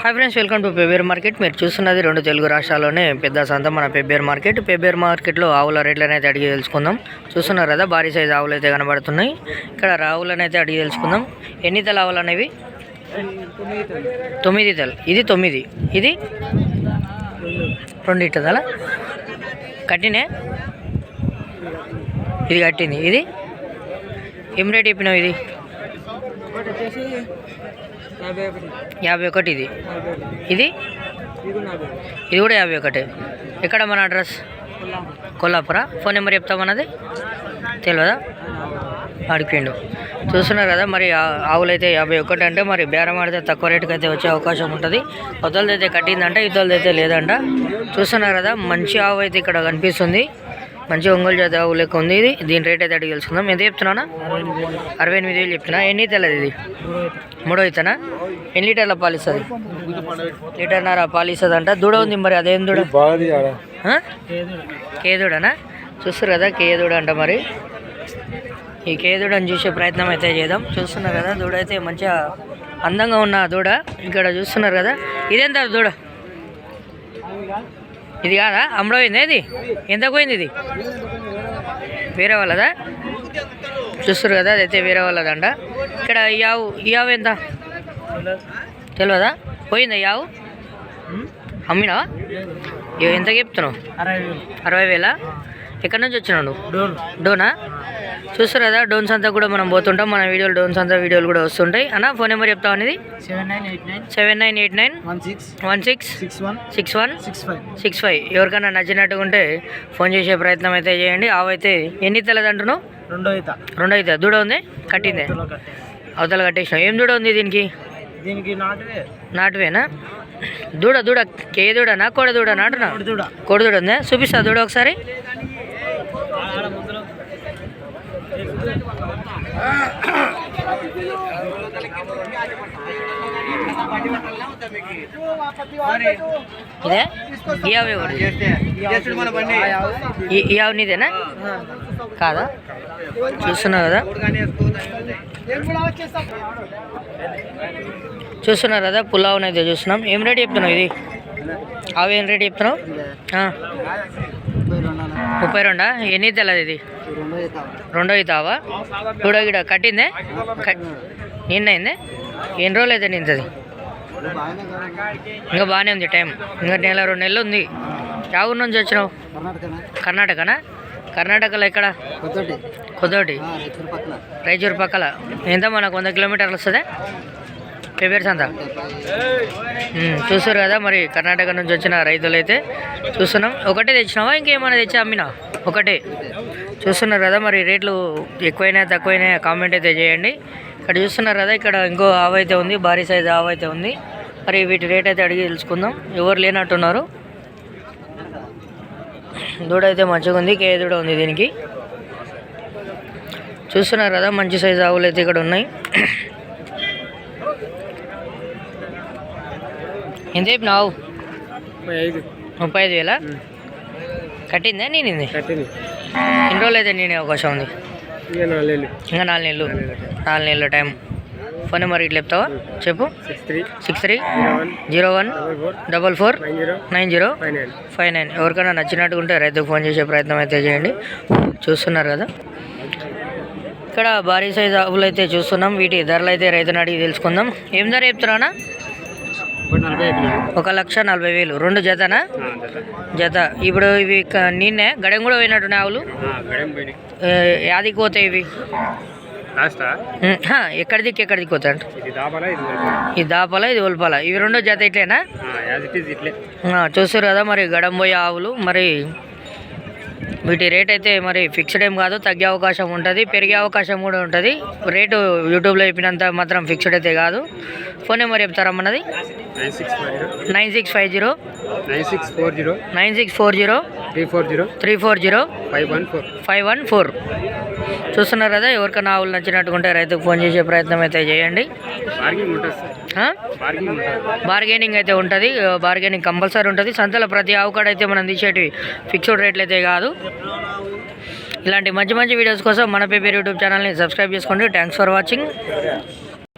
Hi friends welcome to పెబేర్ market మీరు చూస్తున్నది రెండు తెలుగు రాష్ట్రాల్లోనే పెద్ద సంత మన పెబేర్ మార్కెట్ పెబేర్ మార్కెట్లో ఆవుల రేట్లను అయితే అడిగి తెలుసుకుందాం. చూస్తున్నారు కదా భారీ సైజు ఆవులు అయితే కనబడుతున్నాయి. ఇక్కడ రావులను అయితే అడిగి తెలుసుకుందాం. ఎన్ని తల ఆవులు అనేవి? తొమ్మిది తల. ఇది తొమ్మిది. ఇది? రెండు ఇట్ట తల. కట్టినే? ఇది కట్టింది. ఇది? ఏం రేట్ చెప్పినావు ఇది? యాభై ఒకటి. ఇది. ఇది? ఇది కూడా యాభై ఒకటి. ఎక్కడ మన అడ్రస్? కొల్లాపురా. ఫోన్ నెంబర్ చెప్తామన్నది తెలియదా అడిపిండు చూస్తున్నారు కదా మరి ఆవులు అయితే యాభై ఒకటి అంటే మరి బేరం ఆడితే తక్కువ రేటుకి అయితే వచ్చే అవకాశం ఉంటుంది. కొత్తలది అయితే కట్టిందంట ఇతలది అయితే లేదంట. చూస్తున్నారు కదా మంచి ఆవు అయితే ఇక్కడ కనిపిస్తుంది. మంచి ఒంగోలు జాతి ఆవు లెక్క ఉంది ఇది. దీని రేట్ అయితే అడిగి తెలుసుకుందాం. ఎంత చెప్తున్నానా అరవై ఎనిమిది వేలు చెప్తున్నా ఎన్ని తెల్లది ఇది? మూడో ఇతనా? ఎన్ని లీటర్ల పాలు ఇస్తుంది? లీటర్న్నర పాలు ఇస్తుంది అంట దూడ ఉంది మరి అదేం దూడ? కేదుడనా? చూస్తారు కదా కేదుడు అంట మరి. ఈ కేదుడని చూసే ప్రయత్నం అయితే చేద్దాం. చూస్తున్నారు కదా దూడ అయితే మంచిగా అందంగా ఉన్న దూడ ఇక్కడ చూస్తున్నారు కదా. ఇదెంత దూడ? ఇది కాదా? అమ్మడమైందా ఇది ఎంత పోయింది ఇది? వేరే వాళ్ళదా? చూస్తారు కదా అదైతే వేరే వాళ్ళదంట. ఇక్కడ ఈ ఆవు ఈ ఆవు ఎంత? తెలియదా పోయిందా ఈ ఆవు? అమ్మినావా ఎంత చెప్తున్నావు? అరవై వేలు. ఎక్కడి నుంచి వచ్చినావు డోర్. డోనా? చూస్తారు కదా డోన్స్ అంతా కూడా మనం పోతుంటాం. మన వీడియోలు డోన్స్ అంతా వీడియోలు కూడా వస్తుంటాయి. అన్న ఫోన్ నెంబర్ చెప్తావు అనేది? Seven nine eight nine. Seven nine eight nine. One six. Six. One. Six five. Six five. ఎవరికైనా నచ్చినట్టుగా ఉంటే ఫోన్ చేసే ప్రయత్నం అయితే చేయండి. ఆవైతే ఎన్ని తెల్లదంటున్నావు రెండో ఈత. రెండు అయితే దూడ ఉంది? కట్టిందే. అవతల కట్టేసినావు. ఏం దూడ ఉంది దీనికి? దీనికి నాటువే. నాటువేనా? దూడ దూడ. కే దూడనా? కోడ దూడ నాటునా ఒకటి దూడ. కోడి దూడ ఉందా? చూపిస్తా దూడ ఒకసారి. ఇదే? ఈ ఆవు ఈ ఈ నీదేనా? కాదా? చూస్తున్నావు కదా? చూస్తున్నారు కదా? పులావ్ అయితే చూస్తున్నాం. ఏం రేట్ చెప్తున్నావు ఇది? అవి ఏం రేట్ చెప్తున్నావు? ఆ, ముప్పై రెండా? ఎన్ని తెల్లది ఇది? రెండో ఇతావా? చూడ గిడ కట్టిందే? కట్ నిన్నైందే? ఎన్ని రోజులు అయితే నింతది? ఇంకా బాగానే ఉంది టైం. ఇంకా నెల రెండు నెలలు ఉంది. యా ఊరు నుంచి వచ్చినావు? కర్ణాటకనా? కర్ణాటకలో ఎక్కడ? కొద్దోటి రైచూరు పక్కల. ఎంత మనకు వంద కిలోమీటర్లు వస్తుంది? ప్రిపేర్స్ అంతా? చూస్తారు కదా మరి కర్ణాటక నుంచి వచ్చిన రైతులు అయితే చూస్తున్నాం. ఒకటే తెచ్చినావా? ఇంకేమైనా తెచ్చి అమ్మినా ఒకటే. చూస్తున్నారు కదా మరి రేట్లు ఎక్కువైనా తక్కువైనా కామెంట్ అయితే చేయండి. ఇక్కడ చూస్తున్నారు కదా ఇక్కడ ఇంకో ఆవు అయితే ఉంది భారీ సైజు ఆవు అయితే ఉంది. మరి వీటి రేట్ అయితే అడిగి తెలుసుకుందాం. ఎవరు లేనట్టున్నారు. దూడ అయితే మంచిగా ఉంది కే దూడ ఉంది దీనికి. చూస్తున్నారు కదా మంచి సైజు ఆవులు అయితే ఇక్కడ ఉన్నాయి. ఎంత చెప్పినావు ఐదు. ముప్పై ఐదు వేల? కట్టిందా కట్టింది. ఎన్ని రోజులు అయితే నేను అవకాశం ఉంది ఇక నాలుగు నెలలు. నాలుగు నెలల. టైం. ఫోన్ నెంబర్ ఇట్లా చెప్తావా? చెప్పు. Six three. Six three. Zero one. Double four. Nine zero. Five nine. ఎవరికైనా నచ్చినట్టుగా ఉంటే రైతుకు ఫోన్ చేసే ప్రయత్నం అయితే చేయండి. చూస్తున్నారు కదా. ఇక్కడ భారీ సైజ్ ఆవులు అయితే చూస్తున్నాం. వీటి ధరలు అయితే రైతుని అడిగి తెలుసుకుందాం. ఏం ధర చెప్తున్నానా ఒక లక్ష నలభై వేలు. రెండు జతనా? జత. ఇప్పుడు ఇవి నిన్నే గడెం కూడా పోయినట్టున్నాయి ఆవులు? యాదికి పోతాయి ఇవి? ఎక్కడి దిక్కు ఎక్కడి దిక్కు పోతాయంట? ఇది దాపాలా ఇది ఒలపాల? ఇవి రెండో జత ఇట్లేనా? చూస్తారు కదా మరి గడం పోయే ఆవులు మరి వీటి రేట్ అయితే మరి ఫిక్స్డ్ ఏం కాదు తగ్గే అవకాశం ఉంటుంది పెరిగే అవకాశం కూడా ఉంటుంది. రేటు యూట్యూబ్లో చెప్పినంత మాత్రం ఫిక్స్డ్ అయితే కాదు. Phone number చెప్తారమ్మన్నది nine six five zero nine six five zero. Nine six four zero. Nine six four zero. Three four zero. Three four zero. Five one four. Five one four. చూస్తున్నారు కదా ఎవరికైనా ఆవులు నచ్చినట్టుకుంటే రైతుకు phone చేసే ప్రయత్నం అయితే చేయండి. Bargaining అయితే ఉంటుంది. బార్గెనింగ్ కంపల్సరీ ఉంటుంది. సంతలో ప్రతి ఆవు కాడ అయితే మనం తీసేటివి ఫిక్స్డ్ రేట్లు అయితే కాదు. ఇలాంటి మంచి మంచి వీడియోస్ కోసం మన పేపర్ యూట్యూబ్ ఛానల్ని సబ్స్క్రైబ్ చేసుకోండి. Thanks for watching